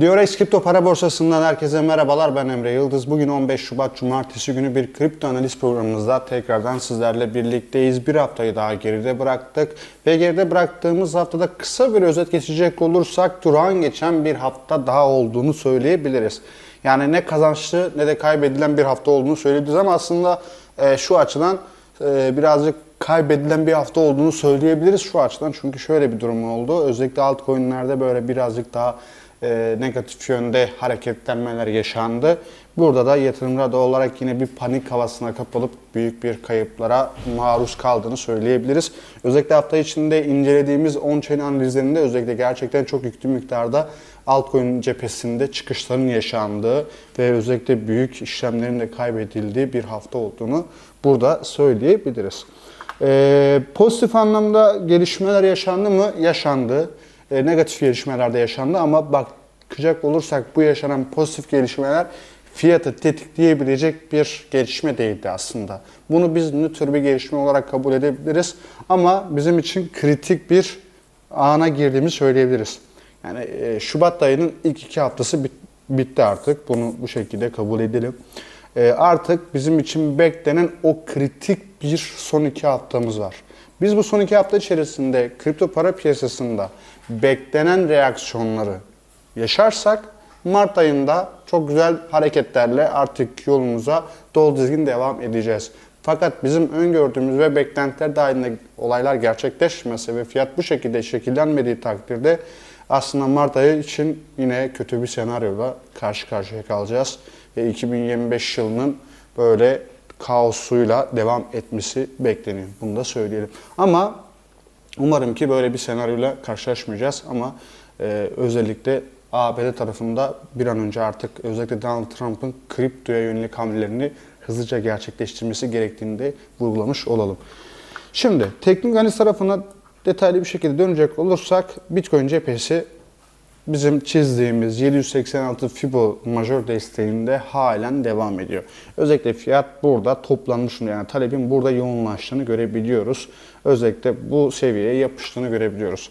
Diyorex Kripto Para Borsası'ndan herkese merhabalar. Ben Emre Yıldız. Bugün 15 Şubat Cumartesi günü bir kripto analiz programımızda tekrardan sizlerle birlikteyiz. Bir haftayı daha geride bıraktık. Ve geride bıraktığımız haftada kısa bir özet geçecek olursak durağan geçen bir hafta daha olduğunu söyleyebiliriz. Yani ne kazançlı ne de kaybedilen bir hafta olduğunu söyleyebiliriz ama aslında e, şu açıdan e, birazcık kaybedilen bir hafta olduğunu söyleyebiliriz şu açıdan. Çünkü şöyle bir durum oldu. Özellikle altcoin'lerde böyle birazcık daha e, negatif yönde hareketlenmeler yaşandı. Burada da yatırımcılar da olarak yine bir panik havasına kapılıp büyük bir kayıplara maruz kaldığını söyleyebiliriz. Özellikle hafta içinde incelediğimiz on-chain analizlerinde özellikle gerçekten çok yüklü miktarda altcoin cephesinde çıkışların yaşandığı ve özellikle büyük işlemlerin de kaybedildiği bir hafta olduğunu burada söyleyebiliriz. Ee, pozitif anlamda gelişmeler yaşandı mı? Yaşandı. Ee, negatif gelişmeler de yaşandı ama bakacak olursak bu yaşanan pozitif gelişmeler fiyatı tetikleyebilecek bir gelişme değildi aslında. Bunu biz nötr bir gelişme olarak kabul edebiliriz ama bizim için kritik bir ana girdiğimizi söyleyebiliriz. Yani e, Şubat ayının ilk iki haftası bit- bitti artık. Bunu bu şekilde kabul edelim. E, artık bizim için beklenen o kritik bir son iki haftamız var. Biz bu son iki hafta içerisinde kripto para piyasasında beklenen reaksiyonları yaşarsak Mart ayında çok güzel hareketlerle artık yolumuza dolu dizgin devam edeceğiz. Fakat bizim öngördüğümüz ve beklentiler dahilinde olaylar gerçekleşmese ve fiyat bu şekilde şekillenmediği takdirde aslında Mart ayı için yine kötü bir senaryoyla karşı karşıya kalacağız. Ve 2025 yılının böyle kaosuyla devam etmesi bekleniyor. Bunu da söyleyelim. Ama umarım ki böyle bir senaryoyla karşılaşmayacağız ama e, özellikle ABD tarafında bir an önce artık özellikle Donald Trump'ın kriptoya yönelik hamlelerini hızlıca gerçekleştirmesi gerektiğini de vurgulamış olalım. Şimdi teknik analiz tarafına detaylı bir şekilde dönecek olursak Bitcoin cephesi bizim çizdiğimiz 786 Fibo majör desteğinde halen devam ediyor. Özellikle fiyat burada toplanmış yani talebin burada yoğunlaştığını görebiliyoruz. Özellikle bu seviyeye yapıştığını görebiliyoruz.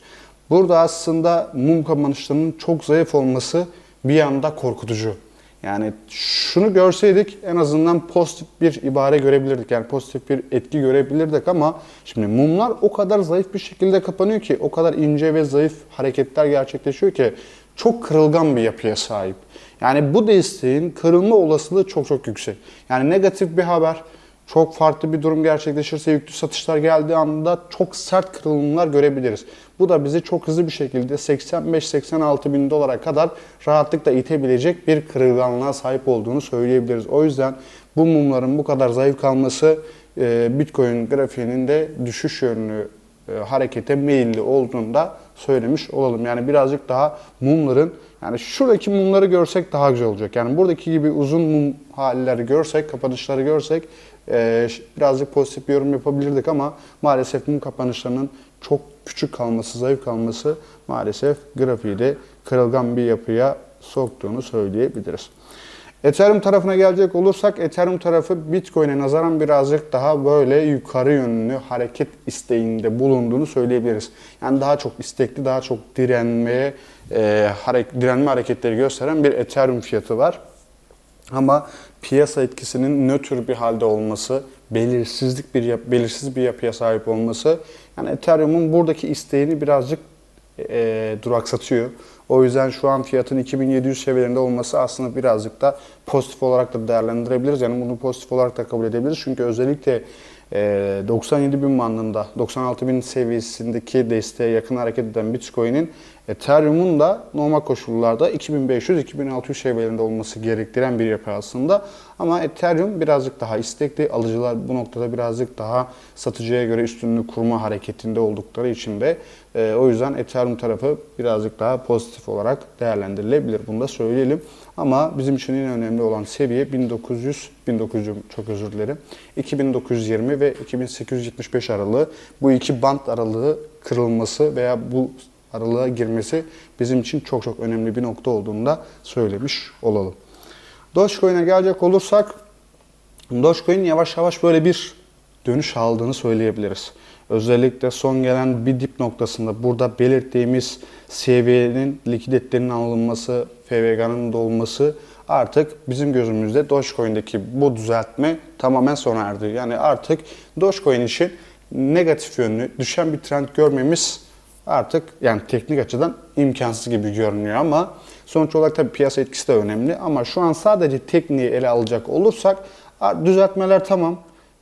Burada aslında mum kapanışlarının çok zayıf olması bir yanda korkutucu. Yani şunu görseydik en azından pozitif bir ibare görebilirdik. Yani pozitif bir etki görebilirdik ama şimdi mumlar o kadar zayıf bir şekilde kapanıyor ki o kadar ince ve zayıf hareketler gerçekleşiyor ki çok kırılgan bir yapıya sahip. Yani bu desteğin kırılma olasılığı çok çok yüksek. Yani negatif bir haber, çok farklı bir durum gerçekleşirse yüklü satışlar geldiği anda çok sert kırılımlar görebiliriz. Bu da bizi çok hızlı bir şekilde 85-86 bin dolara kadar rahatlıkla itebilecek bir kırılganlığa sahip olduğunu söyleyebiliriz. O yüzden bu mumların bu kadar zayıf kalması e, Bitcoin grafiğinin de düşüş yönlü e, harekete meyilli olduğunu da söylemiş olalım. Yani birazcık daha mumların yani şuradaki mumları görsek daha güzel olacak. Yani buradaki gibi uzun mum halleri görsek, kapanışları görsek e, birazcık pozitif bir yorum yapabilirdik ama maalesef mum kapanışlarının çok küçük kalması, zayıf kalması maalesef grafiği kırılgan bir yapıya soktuğunu söyleyebiliriz. Ethereum tarafına gelecek olursak Ethereum tarafı Bitcoin'e nazaran birazcık daha böyle yukarı yönlü hareket isteğinde bulunduğunu söyleyebiliriz. Yani daha çok istekli, daha çok direnmeye, e, hareket, direnme hareketleri gösteren bir Ethereum fiyatı var. Ama piyasa etkisinin nötr bir halde olması, belirsizlik bir yap, belirsiz bir yapıya sahip olması yani Ethereum'un buradaki isteğini birazcık e, duraksatıyor. O yüzden şu an fiyatın 2700 seviyelerinde olması aslında birazcık da pozitif olarak da değerlendirebiliriz. Yani bunu pozitif olarak da kabul edebiliriz. Çünkü özellikle e, 97 bin bandında 96 bin seviyesindeki desteğe yakın hareket eden Bitcoin'in Ethereum'un da normal koşullarda 2500-2600 seviyelerinde olması gerektiren bir yapı aslında. Ama Ethereum birazcık daha istekli. Alıcılar bu noktada birazcık daha satıcıya göre üstünlüğü kurma hareketinde oldukları için de e, o yüzden Ethereum tarafı birazcık daha pozitif olarak değerlendirilebilir. Bunu da söyleyelim. Ama bizim için en önemli olan seviye 1900, 1900 çok özür dilerim. 2920 ve 2875 aralığı. Bu iki bant aralığı kırılması veya bu aralığa girmesi bizim için çok çok önemli bir nokta olduğunu da söylemiş olalım. Dogecoin'e gelecek olursak Dogecoin yavaş yavaş böyle bir dönüş aldığını söyleyebiliriz. Özellikle son gelen bir dip noktasında burada belirttiğimiz seviyenin likiditlerinin alınması, FVG'nin dolması artık bizim gözümüzde Dogecoin'deki bu düzeltme tamamen sona erdi. Yani artık Dogecoin için negatif yönlü düşen bir trend görmemiz artık yani teknik açıdan imkansız gibi görünüyor ama sonuç olarak tabii piyasa etkisi de önemli ama şu an sadece tekniği ele alacak olursak düzeltmeler tamam.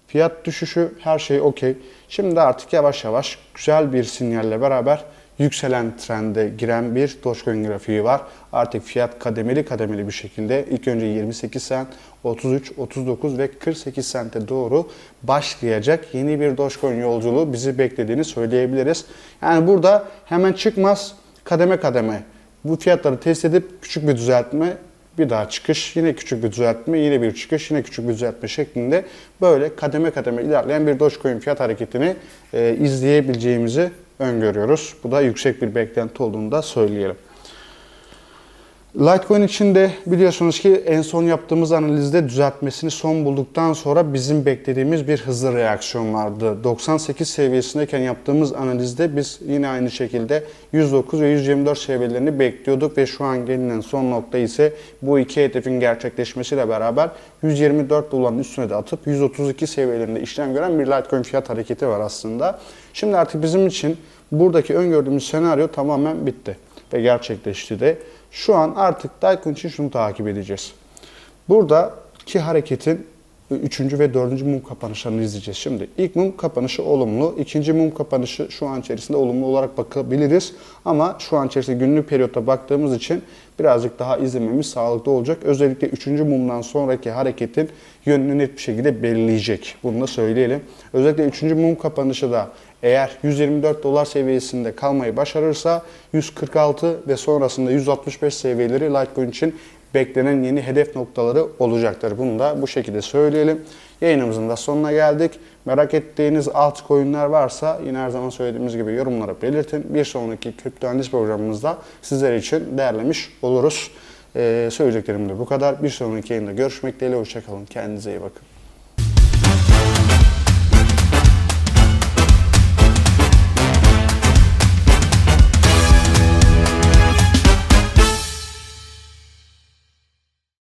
Fiyat düşüşü her şey okey. Şimdi artık yavaş yavaş güzel bir sinyalle beraber yükselen trende giren bir Dogecoin grafiği var. Artık fiyat kademeli kademeli bir şekilde ilk önce 28 sent, 33, 39 ve 48 sente doğru başlayacak yeni bir Dogecoin yolculuğu bizi beklediğini söyleyebiliriz. Yani burada hemen çıkmaz kademe kademe bu fiyatları test edip küçük bir düzeltme bir daha çıkış, yine küçük bir düzeltme, yine bir çıkış, yine küçük bir düzeltme şeklinde böyle kademe kademe ilerleyen bir Dogecoin fiyat hareketini e, izleyebileceğimizi öngörüyoruz. Bu da yüksek bir beklenti olduğunu da söyleyelim. Litecoin için de biliyorsunuz ki en son yaptığımız analizde düzeltmesini son bulduktan sonra bizim beklediğimiz bir hızlı reaksiyon vardı. 98 seviyesindeyken yaptığımız analizde biz yine aynı şekilde 109 ve 124 seviyelerini bekliyorduk ve şu an gelinen son nokta ise bu iki hedefin gerçekleşmesiyle beraber 124 doların üstüne de atıp 132 seviyelerinde işlem gören bir Litecoin fiyat hareketi var aslında. Şimdi artık bizim için buradaki öngördüğümüz senaryo tamamen bitti ve gerçekleşti de. Şu an artık Litecoin için şunu takip edeceğiz. Buradaki hareketin 3. ve 4. mum kapanışlarını izleyeceğiz. Şimdi ilk mum kapanışı olumlu, ikinci mum kapanışı şu an içerisinde olumlu olarak bakabiliriz. Ama şu an içerisinde günlük periyotta baktığımız için birazcık daha izlememiz sağlıklı olacak. Özellikle 3. mumdan sonraki hareketin yönünü net bir şekilde belirleyecek. Bunu da söyleyelim. Özellikle 3. mum kapanışı da eğer 124 dolar seviyesinde kalmayı başarırsa 146 ve sonrasında 165 seviyeleri Litecoin için beklenen yeni hedef noktaları olacaktır. Bunu da bu şekilde söyleyelim. Yayınımızın da sonuna geldik. Merak ettiğiniz altcoin'ler varsa yine her zaman söylediğimiz gibi yorumlara belirtin. Bir sonraki kripto analiz programımızda sizler için değerlemiş oluruz. Ee, söyleyeceklerim de bu kadar. Bir sonraki yayında görüşmek dileğiyle. Hoşçakalın. Kendinize iyi bakın.